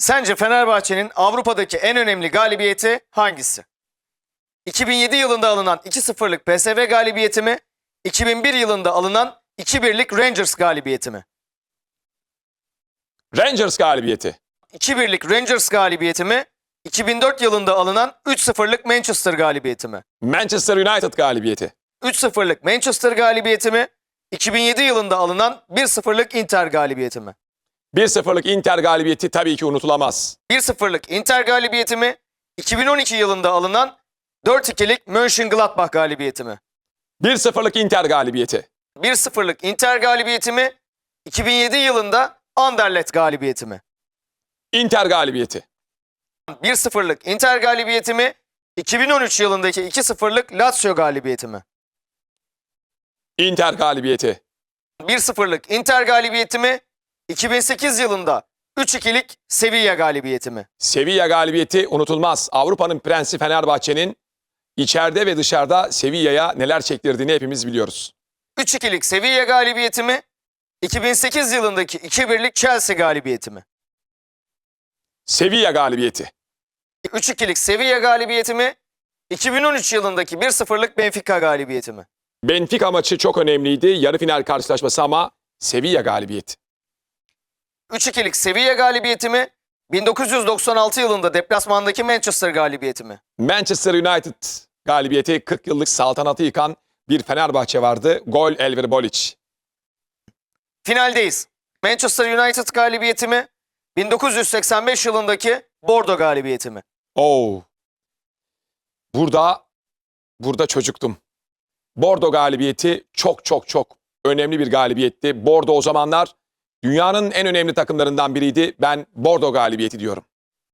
Sence Fenerbahçe'nin Avrupa'daki en önemli galibiyeti hangisi? 2007 yılında alınan 2-0'lık PSV galibiyeti mi? 2001 yılında alınan 2-1'lik Rangers galibiyeti mi? Rangers galibiyeti. 2-1'lik Rangers galibiyeti mi? 2004 yılında alınan 3-0'lık Manchester galibiyeti mi? Manchester United galibiyeti. 3-0'lık Manchester galibiyeti mi? 2007 yılında alınan 1-0'lık Inter galibiyeti mi? 1-0'lık Inter galibiyeti tabii ki unutulamaz. 1-0'lık Inter galibiyeti mi? 2012 yılında alınan 4-2'lik Mönchengladbach galibiyeti mi? 1-0'lık Inter galibiyeti. 1-0'lık Inter galibiyeti mi? 2007 yılında Anderlecht galibiyeti mi? Inter galibiyeti. 1-0'lık Inter galibiyeti mi? 2013 yılındaki 2-0'lık Lazio galibiyeti mi? Inter galibiyeti. 1-0'lık Inter galibiyeti mi? 2008 yılında 3-2'lik Sevilla galibiyeti mi? Sevilla galibiyeti unutulmaz. Avrupa'nın prensi Fenerbahçe'nin içeride ve dışarıda Sevilla'ya neler çektirdiğini hepimiz biliyoruz. 3-2'lik Sevilla galibiyeti mi? 2008 yılındaki 2-1'lik Chelsea galibiyeti mi? Sevilla galibiyeti. 3-2'lik Sevilla galibiyeti mi? 2013 yılındaki 1-0'lık Benfica galibiyeti mi? Benfica maçı çok önemliydi. Yarı final karşılaşması ama Sevilla galibiyeti. 3-2'lik Sevilla galibiyeti mi? 1996 yılında deplasmandaki Manchester galibiyeti mi? Manchester United galibiyeti 40 yıllık saltanatı yıkan bir Fenerbahçe vardı. Gol Elver Bolic. Finaldeyiz. Manchester United galibiyeti mi? 1985 yılındaki Bordeaux galibiyeti mi? Oo. Burada burada çocuktum. Bordo galibiyeti çok çok çok önemli bir galibiyetti. Bordo o zamanlar dünyanın en önemli takımlarından biriydi. Ben Bordo galibiyeti diyorum.